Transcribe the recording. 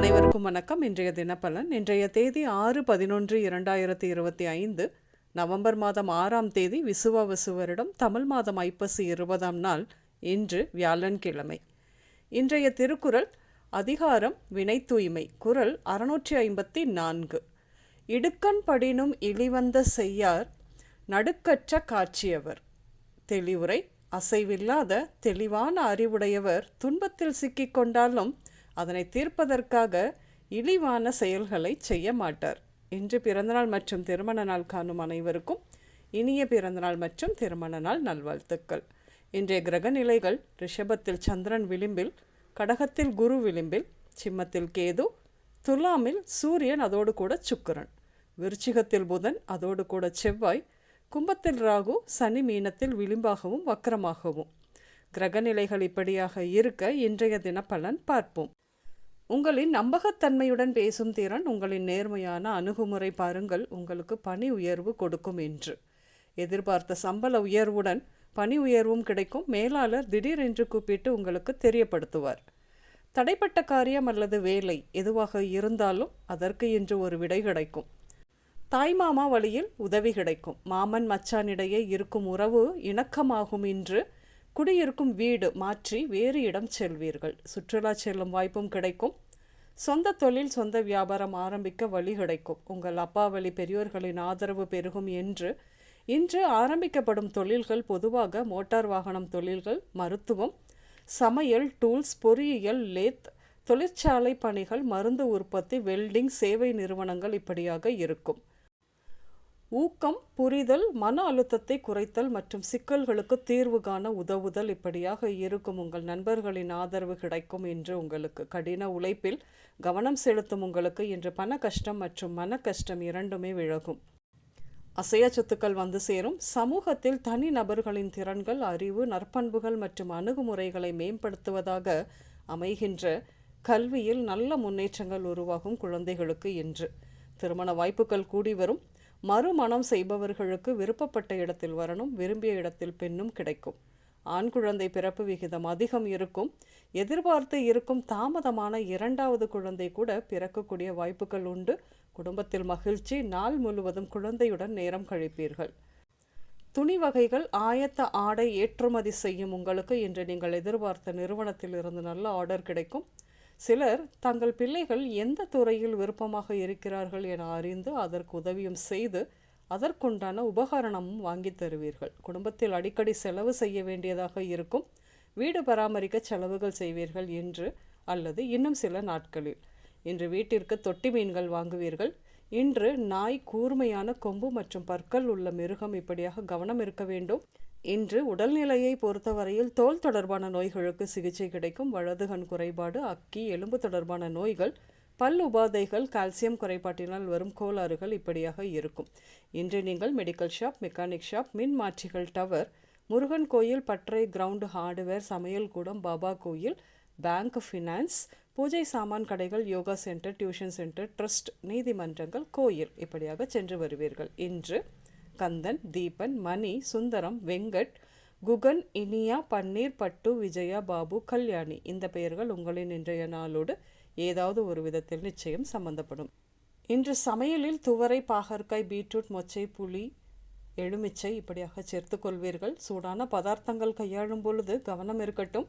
அனைவருக்கும் வணக்கம். இன்றைய தினப்பலன் இன்றைய தேதி ஆறு பதினொன்று இரண்டாயிரத்தி இருபத்தி ஐந்து நவம்பர் மாதம் ஆறாம் தேதி விசுவ வசுவரிடம் தமிழ் மாதம் ஐப்பசி இருபதாம் நாள் இன்று வியாழன்கிழமை. இன்றைய திருக்குறள் அதிகாரம் வினை தூய்மை குரல் அறுநூற்றி ஐம்பத்தி நான்கு. இடுக்கண் படினும் இழிவந்த செய்யார் நடுக்கற்ற காட்சியவர். தெளிவுரை அசைவில்லாத தெளிவான அறிவுடையவர் துன்பத்தில் சிக்கிக்கொண்டாலும் அதனை தீர்ப்பதற்காக இழிவான செயல்களை செய்ய மாட்டார். இன்று பிறந்தநாள் மற்றும் திருமண நாள் காணும் அனைவருக்கும் இனிய பிறந்தநாள் மற்றும் திருமண நாள் நல்வாழ்த்துக்கள். இன்றைய கிரக நிலைகள் ரிஷபத்தில் சந்திரன் விளிம்பில் கடகத்தில் குரு விளிம்பில் சிம்மத்தில் கேது துலாமில் சூரியன் அதோடு கூட சுக்கரன். விருச்சிகத்தில் புதன் அதோடு கூட செவ்வாய். கும்பத்தில் ராகு சனி மீனத்தில் விளிம்பாகவும் வக்கரமாகவும். கிரகநிலைகள் இப்படியாக இருக்க இன்றைய தினப்பலன் பார்ப்போம். உங்களின் நம்பகத்தன்மையுடன் பேசும் திறன் உங்களின் நேர்மையான அணுகுமுறை பாருங்கள் உங்களுக்கு பணி உயர்வு கொடுக்கும் என்று. எதிர்பார்த்த சம்பள உயர்வுடன் பணி உயர்வும் கிடைக்கும். மேலாளர் திடீரென்று கூப்பிட்டு உங்களுக்கு தெரியப்படுத்துவார். தடைப்பட்ட காரியம் அல்லது வேலை எதுவாக இருந்தாலும் அதற்கு இன்று ஒரு விடை கிடைக்கும். தாய்மாமா வழியில் உதவி கிடைக்கும். மாமன் மச்சானிடையே இருக்கும் உறவு இணக்கமாகும் இன்று குடியிருக்கும் வீடு மாற்றி வேறு இடம் செல்வீர்கள். சுற்றுலா செல்லும் வாய்ப்பும் கிடைக்கும். சொந்த தொழில் சொந்த வியாபாரம் ஆரம்பிக்க வழி கிடைக்கும். உங்கள் அப்பா வழி பெரியோர்களின் ஆதரவு பெருகும் என்று இன்று ஆரம்பிக்கப்படும் தொழில்கள் பொதுவாக மோட்டார் வாகனம் தொழில்கள் மருத்துவம் சமையல் டூல்ஸ் பொறியியல் லேத் தொழிற்சாலை பணிகள் மருந்து உற்பத்தி வெல்டிங் சேவை நிறுவனங்கள் இப்படியாக இருக்கும். ஊக்கம் புரிதல் மன அழுத்தத்தை குறைத்தல் மற்றும் சிக்கல்களுக்கு தீர்வு காண உதவுதல் இப்படியாக இருக்கும். உங்கள் நண்பர்களின் ஆதரவு கிடைக்கும் என்று உங்களுக்கு கடின உழைப்பில் கவனம் செலுத்தும் உங்களுக்கு இன்று பண கஷ்டம் மற்றும் மன கஷ்டம் இரண்டுமே விலகும். அசைய சொத்துக்கள் வந்து சேரும். சமூகத்தில் தனி நபர்களின் திறன்கள் அறிவு நற்பண்புகள் மற்றும் அணுகுமுறைகளை மேம்படுத்துவதாக அமைகின்ற கல்வியில் நல்ல முன்னேற்றங்கள் உருவாகும் குழந்தைகளுக்கு இன்று. திருமண வாய்ப்புகள் கூடி வரும். மறுமணம் செய்பவர்களுக்கு விருப்பப்பட்ட இடத்தில் வரணும் விரும்பிய இடத்தில் பெண்ணும் கிடைக்கும். ஆண் குழந்தை பிறப்பு விகிதம் அதிகம் இருக்கும். எதிர்பார்த்து இருக்கும் தாமதமான இரண்டாவது குழந்தை கூட பிறக்கக்கூடிய வாய்ப்புகள் உண்டு. குடும்பத்தில் மகிழ்ச்சி நாள் முழுவதும் குழந்தையுடன் நேரம் கழிப்பீர்கள். துணி வகைகள் ஆயத்த ஆடை ஏற்றுமதி செய்யும் உங்களுக்கு இன்று நீங்கள் எதிர்பார்த்த நிறுவனத்தில் இருந்து நல்ல ஆர்டர் கிடைக்கும். சிலர் தங்கள் பிள்ளைகள் எந்த துறையில் விருப்பமாக இருக்கிறார்கள் என அறிந்து அதற்கு உதவியும் செய்து அதற்குண்டான உபகரணமும் வாங்கி தருவீர்கள். குடும்பத்தில் அடிக்கடி செலவு செய்ய வேண்டியதாக இருக்கும். வீடு பராமரிக்க செலவுகள் செய்வீர்கள் என்று அல்லது இன்னும் சில நாட்களில். இன்று வீட்டிற்கு தொட்டி மீன்கள் வாங்குவீர்கள். இன்று நாய் கூர்மையான கொம்பு மற்றும் பற்கள் உள்ள மிருகம் இப்படியாக கவனம் இருக்க வேண்டும். இன்று உடல்நிலையை பொறுத்தவரையில் தோல் தொடர்பான நோய்களுக்கு சிகிச்சை கிடைக்கும். வலதுகண் குறைபாடு அக்கி எலும்பு தொடர்பான நோய்கள் பல் உபாதைகள் கால்சியம் குறைபாட்டினால் வரும் கோளாறுகள் இப்படியாக இருக்கும். இன்று நீங்கள் மெடிக்கல் ஷாப் மெக்கானிக் ஷாப் மின் மாற்றிகள் டவர் முருகன் கோயில் பற்றை கிரவுண்டு ஹார்ட்வேர் சமையல் கூடம் பாபா கோயில் பேங்க் ஃபினான்ஸ் பூஜை சாமான் கடைகள் yoga center tuition center trust நீதிமன்றங்கள் கோயில் இப்படியாக சென்று வருவீர்கள். இன்று கந்தன் தீபன் மணி சுந்தரம் வெங்கட் குகன் இனியா பன்னீர் பட்டு விஜயா பாபு கல்யாணி. இந்த பெயர்கள் உங்களின் இன்றைய நாளோடு ஏதாவது ஒரு விதத்தில் நிச்சயம் சம்பந்தப்படும். இன்று சமையலில் துவரை பாகற்காய் பீட்ரூட் மொச்சை புளி எலுமிச்சை இப்படியாக சேர்த்துக்கொள்வீர்கள் சூடான பதார்த்தங்கள் கையாளும் பொழுது கவனம் இருக்கட்டும்.